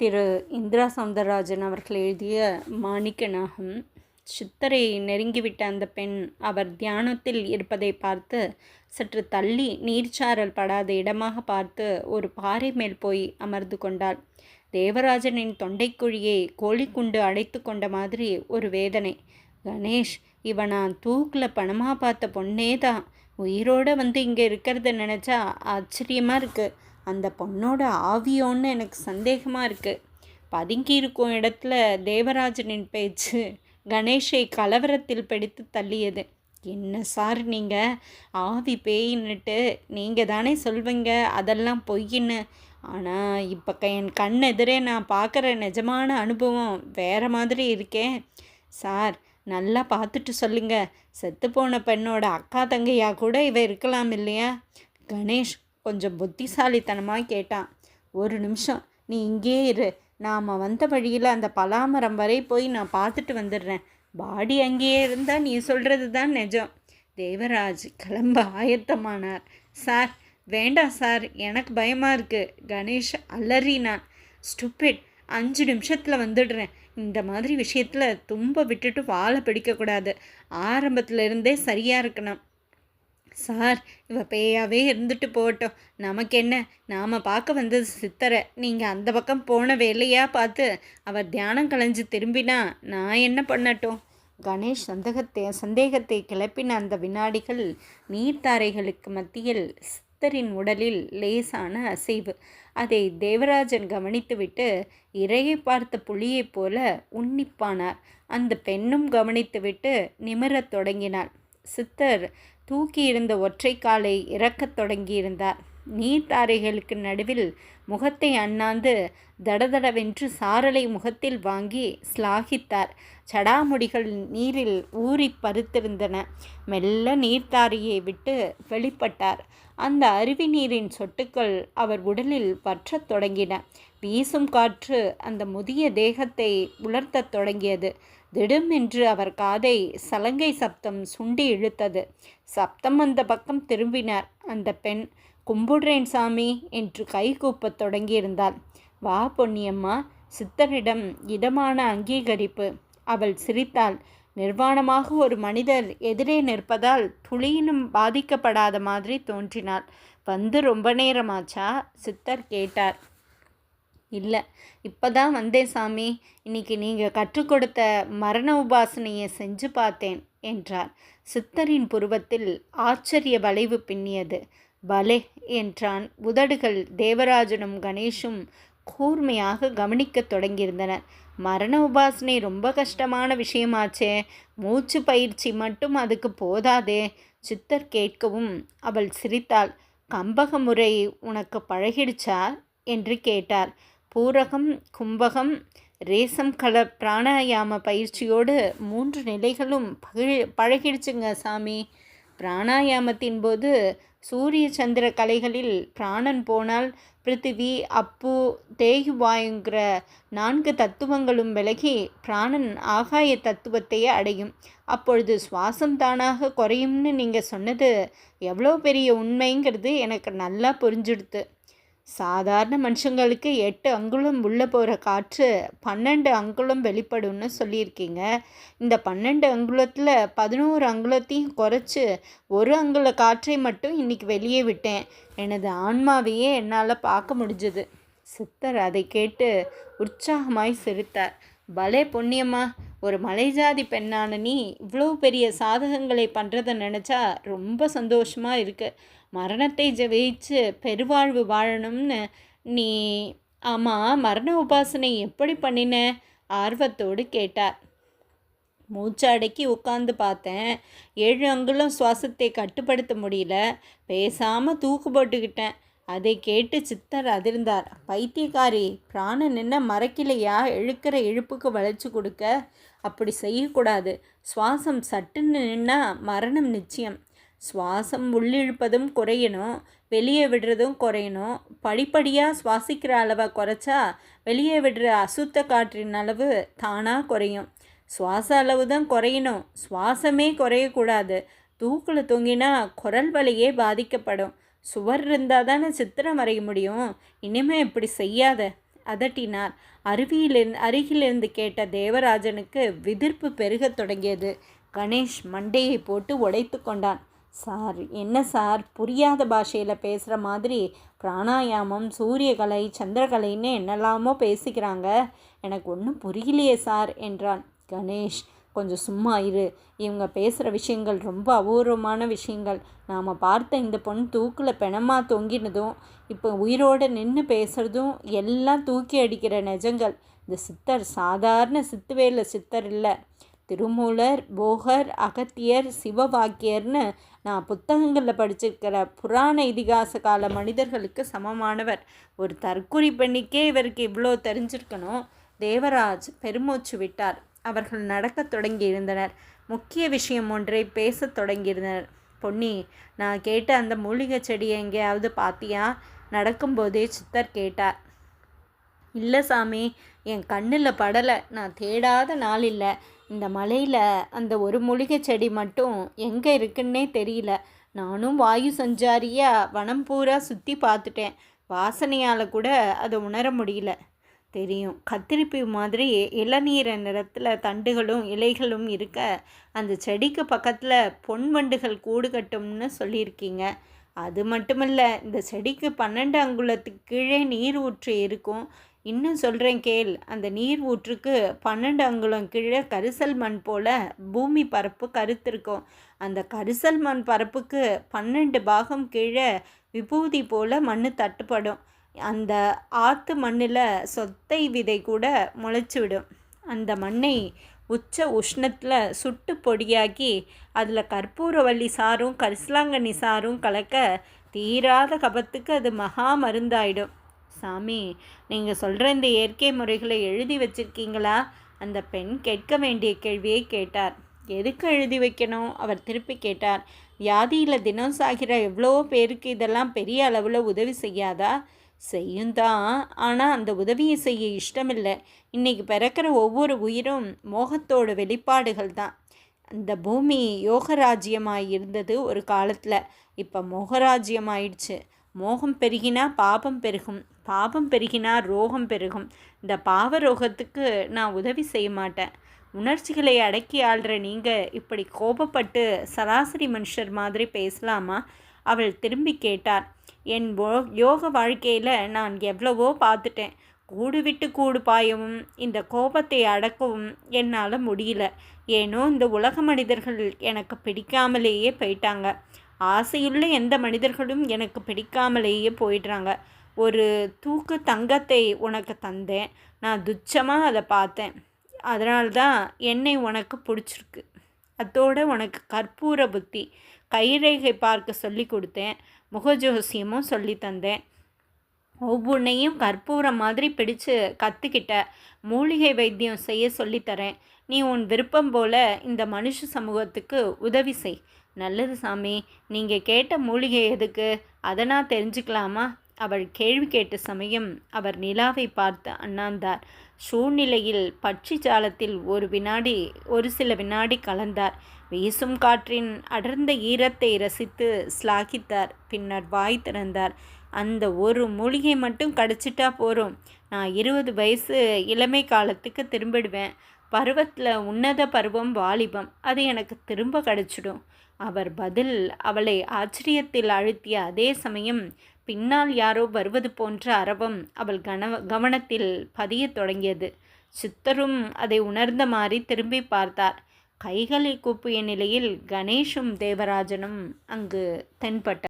திரு இந்திரா சௌந்தரராஜன் அவர்கள் எழுதிய மாணிக்க நாகம் சித்தரை நெருங்கிவிட்ட அந்த பெண் அவர் தியானத்தில் இருப்பதை பார்த்து சற்று தள்ளி நீர்ச்சாரல் படாத இடமாக பார்த்து ஒரு பாறை மேல் போய் அமர்ந்து கொண்டாள். தேவராஜனின் தொண்டைக்குழியை கோழிக்குண்டு அடைத்து கொண்ட மாதிரி ஒரு வேதனை. கணேஷ் இவன் நான் தூக்கில் பணமாக பார்த்த பொண்ணே தான் உயிரோடு வந்து இங்கே இருக்கிறத நினச்சா ஆச்சரியமாக இருக்குது அந்த பொண்ணோட ஆவியோன்னு எனக்கு சந்தேகமாக இருக்குது பதுங்கி இருக்கும் இடத்துல தேவராஜனின் பேச்சு கணேஷை கலவரத்தில் பிடித்து தள்ளியது. என்ன சார் நீங்கள் ஆவி பேயின்னுட்டு நீங்கள் தானே சொல்வீங்க? அதெல்லாம் பொய்ன்னு ஆனால் இப்போ க என் கண் எதிரே நான் பார்க்குற நிஜமான அனுபவம் வேறு மாதிரி இருக்கேன் சார் நல்லா பார்த்துட்டு சொல்லுங்க. செத்துப்போன பெண்ணோட அக்கா தங்கையாக கூட இவ இருக்கலாம் இல்லையா? கணேஷ் கொஞ்சம் புத்திசாலித்தனமாக கேட்டான். ஒரு நிமிஷம் நீ இங்கே இரு. நாம் வந்த வழியில் அந்த பலாமரம் வரை போய் நான் பார்த்துட்டு வந்துடுறேன். பாடி அங்கேயே இருந்தால் நீ சொல்கிறது தான் நிஜம். தேவராஜ் கிளம்ப. ஆயத்தமானார். சார் வேண்டாம் சார். எனக்கு பயமாக இருக்குது கணேஷ் அலறினான். ஸ்டூப்பிட் அஞ்சு நிமிஷத்தில் வந்துடுறேன். இந்த மாதிரி விஷயத்தில் தும்ப விட்டுட்டு வாழை பிடிக்கக்கூடாது. ஆரம்பத்தில் இருந்தே சரியாக இருக்கணும். சார் இவ பேயாவே இருந்துட்டு போகட்டும். நமக்கு என்ன நாம் பார்க்க வந்தது சித்தரை. நீங்கள் அந்த பக்கம் போன வேலையாக பார்த்து அவர் தியானம் கலைஞ்சு திரும்பினா நான் என்ன பண்ணட்டும்? கணேஷ் சந்தேகத்தை சந்தேகத்தை கிளப்பின அந்த வினாடிகள் நீர்த்தாரைகளுக்கு மத்தியில் சித்தரின் உடலில் லேசான அசைவு. அதை தேவராஜன் கவனித்துவிட்டு இரையை பார்த்த புலியைப் போல உன்னிப்பானார். அந்த பெண்ணும் கவனித்துவிட்டு நிமிரத் தொடங்கினாள். சித்தர் தூக்கியிருந்த ஒற்றை காலை இறக்கத் தொடங்கியிருந்தார். நீர்த்தாரைகளுக்கு நடுவில் முகத்தை அண்ணாந்து தடதடவென்று சாரலை முகத்தில் வாங்கி ஸ்லாகித்தார் சடாமுடிகள் நீரில் ஊறி பருத்திருந்தன. மெல்ல நீர்த்தாரையை விட்டு வெளிப்பட்டார். அந்த அருவி நீரின் சொட்டுக்கள் அவர் உடலில் பற்றத் தொடங்கின. வீசும் காற்று அந்த முதிய தேகத்தை உலர்த்தத் தொடங்கியது. திடும் என்று அவர் காதை சலங்கை சப்தம் சுண்டி இழுத்தது. சப்தம் அந்த பக்கம் திரும்பினார். அந்த பெண் கும்பிடுறேன் சாமி என்று கை கூப்பத் தொடங்கியிருந்தாள். வா பொன்னியம்மா. சித்தரிடம் இதமான அங்கீகரிப்பு. அவள் சிரித்தாள். நிர்வாணமாக ஒரு மனிதர் எதிரே நிற்பதால் துளியினும் பாதிக்கப்படாத மாதிரி தோன்றினாள். வந்து ரொம்ப நேரமாச்சா? சித்தர் கேட்டார். இல்லை. இப்போ தான் வந்தேன் சாமி. இன்னைக்கு நீங்கள் கற்றுக் கொடுத்த மரண உபாசனையை செஞ்சு பார்த்தேன் என்றார். சித்தரின் புருவத்தில் ஆச்சரிய வளைவு பின்னியது. பலே என்றான். உதடுகள் தேவராஜனும் கணேஷும் கூர்மையாக கவனிக்கத் தொடங்கியிருந்தனர். மரண உபாசனை ரொம்ப கஷ்டமான விஷயமாச்சே. மூச்சு பயிற்சி மட்டும் அதுக்கு போதாதே. சித்தர் கேட்கவும் அவள் சிரித்தாள். கம்பக முறை உனக்கு பழகிடுச்சா? என்று கேட்டார். பூரகம் கும்பகம் ரேசம் கலர் பிராணாயாம பயிற்சியோடு மூன்று நிலைகளும் பகி பழகிடுச்சுங்க சாமி. பிராணாயாமத்தின் போது சூரிய சந்திர கலைகளில் பிராணன் போனால் பிருத்திவி அப்பு தேயுவாயுங்கிற நான்கு தத்துவங்களும் விலகி பிராணன் ஆகாய தத்துவத்தையே அடையும். அப்பொழுது சுவாசம் தானாக குறையும்னு நீங்கள் சொன்னது எவ்வளோ பெரிய உண்மைங்கிறது எனக்கு நல்லா புரிஞ்சுடுது சாதாரண மனுஷங்களுக்கு எட்டு அங்குலம் உள்ளே போகிற காற்று பன்னெண்டு அங்குலம் வெளிப்படும்னு சொல்லியிருக்கீங்க. இந்த பன்னெண்டு அங்குலத்தில் பதினோரு அங்குலத்தையும் குறைச்சி ஒரு அங்குல காற்றை மட்டும் இன்றைக்கி வெளியே விட்டேன். எனது ஆன்மாவையே என்னால் பார்க்க முடிஞ்சது. சித்தர் அதை கேட்டு உற்சாகமாய் சிரித்தார். பலே புண்ணியம்மா ஒரு மலைஜாதி பெண்ணான நீ இவ்வளோ பெரிய சாதகங்களை பண்ணுறதை நினச்சா ரொம்ப சந்தோஷமாக இருக்குது மரணத்தை ஜெயிச்சு பெருவாழ்வு வாழணும்னு நீ ஆமாம் மரண உபாசனை எப்படி பண்ணின? ஆர்வத்தோடு கேட்டார். மூச்சடக்கி உட்காந்து பார்த்தேன். ஏழு அங்குலம் சுவாசத்தை கட்டுப்படுத்த முடியல. பேசாமல் தூக்கு போட்டுக்கிட்டேன். அதை கேட்டு சித்தர் அதிர்ந்தார். பைத்தியக்காரி பிராணன் நின்ன மறக்கலையா இழுக்கிற இழுப்புக்கு வளைச்சு கொடுக்க? அப்படி செய்யக்கூடாது. சுவாசம் சட்டுன்னு நின்னா மரணம் நிச்சயம். சுவாசம் உள்ளிழுப்பதும் குறையணும் வெளியே விடுறதும் குறையணும் படிப்படியாக சுவாசிக்கிற அளவை குறைச்சா வெளியே விடுற அசுத்த காற்றின் அளவு தானாக குறையும். சுவாச அளவு தான் குறையணும். சுவாசமே குறையக்கூடாது. தூக்கில் தொங்கினா குரல் வலியே பாதிக்கப்படும். சுவர் இருந்தால் தானே சித்திரம் வரைய முடியும். இனிமே இப்படி செய்யாத. அதட்டினார். அருவியிலிருந்து அருகிலிருந்து கேட்ட தேவராஜனுக்கு விதிர்ப்பு பெருகத் தொடங்கியது. கணேஷ் மண்டையை போட்டு உடைத்து கொண்டான். சார் என்ன சார்? புரியாத பாஷையில் பேசுகிற மாதிரி பிராணாயாமம் சூரியகலை சந்திரகலைன்னு என்னெல்லாமோ பேசிக்கிறாங்க. எனக்கு ஒன்றும் புரியலையே சார் என்றான். கணேஷ் கொஞ்சம் சும்மா இரு. இவங்க பேசுகிற விஷயங்கள் ரொம்ப அபூர்வமான விஷயங்கள். நாம் பார்த்த இந்த பொண்ணு தூக்கில் பிணமாக தொங்கினதும் இப்போ உயிரோடு நின்று பேசுகிறதும் எல்லாம் தூக்கி அடிக்கிற நிஜங்கள். இந்த சித்தர் சாதாரண சித்துவேல சித்தர் இல்லை. திருமூலர் போகர் அகத்தியர் சிவவாக்கியர்னு நான் புத்தகங்களில் படிச்சிருக்கிற புராண இதிகாச கால மனிதர்களுக்கு சமமானவர். ஒரு தற்கொலை பெண்ணிக்கே இவருக்கு இவ்வளோ தெரிஞ்சிருக்கணும் தேவராஜ் பெருமூச்சு விட்டார். அவர்கள் நடக்கத் தொடங்கியிருந்தனர். முக்கிய விஷயம் ஒன்றை பேசத் தொடங்கியிருந்தனர். பொன்னி நான் கேட்ட அந்த மூலிகை செடியை எங்கேயாவது பார்த்தியா நடக்கும்போதே சித்தர் கேட்டார். இல்லை சாமி என் கண்ணில் படலை. நான் தேடாத நாள் இல்லை. இந்த மலையில் அந்த ஒரு மூலிகை செடி மட்டும் எங்கே இருக்குன்னே தெரியல. நானும் வாயு சஞ்சாரியாக வனம் பூரா சுற்றி பார்த்துட்டேன். வாசனையால் கூட அதை உணர முடியல. தெரியும் கத்திரிப்பூ மாதிரி இளநீர நிறத்தில் தண்டுகளும் இலைகளும் இருக்க அந்த செடிக்கு பக்கத்தில் பொன் வண்டுகள் கூடு கட்டும்னு சொல்லியிருக்கீங்க. அது மட்டுமல்ல இந்த செடிக்கு பன்னெண்டு அங்குலத்துக்கு கீழே நீர் ஊற்று இருக்கும். இன்னும் சொல்கிறேன் கேள். அந்த நீர் ஊற்றுக்கு பன்னெண்டு அங்குலம் கீழே கரிசல் மண் போல் பூமி பரப்பு கருத்திருக்கும். அந்த கரிசல் மண் பரப்புக்கு பன்னெண்டு பாகம் கீழே விபூதி போல் மண் தட்டுப்படும். அந்த ஆற்று மண்ணில் சொத்தை விதை கூட முளைச்சி விடும் அந்த மண்ணை உச்ச உஷ்ணத்தில் சுட்டு பொடியாக்கி அதில் கற்பூரவள்ளி சாரும் கரிசலாங்கண்ணி சாரும் கலக்க தீராத கபத்துக்கு அது மகா மருந்தாயிடும். சாமி நீங்கள் சொல்கிற இந்த இயற்கை முறைகளை எழுதி வச்சிருக்கீங்களா? அந்த பெண் கேட்க வேண்டிய கேள்வியை கேட்டார். எதுக்கு எழுதி வைக்கணும்? அவர் திருப்பி கேட்டார். வியாதியில் தினம் சாகிற எவ்வளோ பேருக்கு இதெல்லாம் பெரிய அளவில் உதவி செய்யாதா? செய்யும் தான். ஆனால் அந்த உதவியை செய்ய இஷ்டமில்லை. இன்றைக்கி பிறக்கிற ஒவ்வொரு உயிரும் மோகத்தோட வெளிப்பாடுகள் தான். அந்த பூமி யோகராஜ்யமாக இருந்தது ஒரு காலத்தில். இப்போ மோகராஜ்யம் ஆயிடுச்சு மோகம் பெருகினா பாபம் பெருகும் பாபம் பெருகினா ரோகம் பெருகும். இந்த பாவ ரோகத்துக்கு நான் உதவி செய்ய மாட்டேன். உணர்ச்சிகளை அடக்கி ஆள்ற நீங்கள் இப்படி கோபப்பட்டு சராசரி மனுஷர் மாதிரி பேசலாமா? அவள் திரும்பி கேட்டார். என் யோக வாழ்க்கையில் நான் எவ்வளவோ பார்த்துட்டேன். கூடு விட்டு கூடு பாயவும் இந்த கோபத்தை அடக்கவும் என்னால் முடியல. ஏனோ இந்த உலக மனிதர்கள் எனக்கு பிடிக்காமலேயே போயிட்டாங்க. ஆசையுள்ள எந்த மனிதர்களும் எனக்கு பிடிக்காமலேயே போயிடுறாங்க. ஒரு தூக்கு தங்கத்தை உனக்கு தந்தேன். நான் துச்சமாக அதை பார்த்தேன். அதனால்தான் என்னை உனக்கு பிடிச்சிருக்கு. அதோடு உனக்கு கற்பூர புத்தி கைரேகை பார்க்க சொல்லி கொடுத்தேன். முகஜோசியமும் சொல்லி தந்தேன். ஒவ்வொன்றையும் கற்பூரம் மாதிரி பிடிச்சு கற்றுக்கிட்ட மூலிகை வைத்தியம் செய்ய சொல்லித்தரேன் நீ உன் விருப்பம் போல இந்த மனுஷ சமூகத்துக்கு உதவி செய். நல்லது சாமி நீங்கள் கேட்ட மூலிகை எதுக்கு? அதை நான் தெரிஞ்சுக்கலாமா? அவள் கேள்வி கேட்ட சமயம் அவர் நிலாவை பார்த்து அண்ணாந்தார். சூழ்நிலையில் பட்சி ஜாலத்தில் ஒரு வினாடி ஒரு சில வினாடி கலந்தார். வீசும் காற்றின் அடர்ந்த ஈரத்தை ரசித்து ஸ்லாகித்தார் பின்னர் வாய் திறந்தார். அந்த ஒரு மூலிகை மட்டும் கடிச்சிட்டா போகிறோம் நான் இருபது வயசு இளமை காலத்துக்கு திரும்பிடுவேன். பருவத்தில் உன்னத பருவம் வாலிபம். அது எனக்கு திரும்ப கிடச்சிடும். அவர் பதில் அவளை ஆச்சரியத்தில் அழுத்திய அதே சமயம் பின்னால் யாரோ வருவது போன்ற அரவம் அவள் கனவ கவனத்தில் பதியத் தொடங்கியது. சித்தரும் அதை உணர்ந்த மாதிரி திரும்பி பார்த்தார். கைகளை கூப்பிய நிலையில் கணேஷும் தேவராஜனும் அங்கு தென்பட்டார்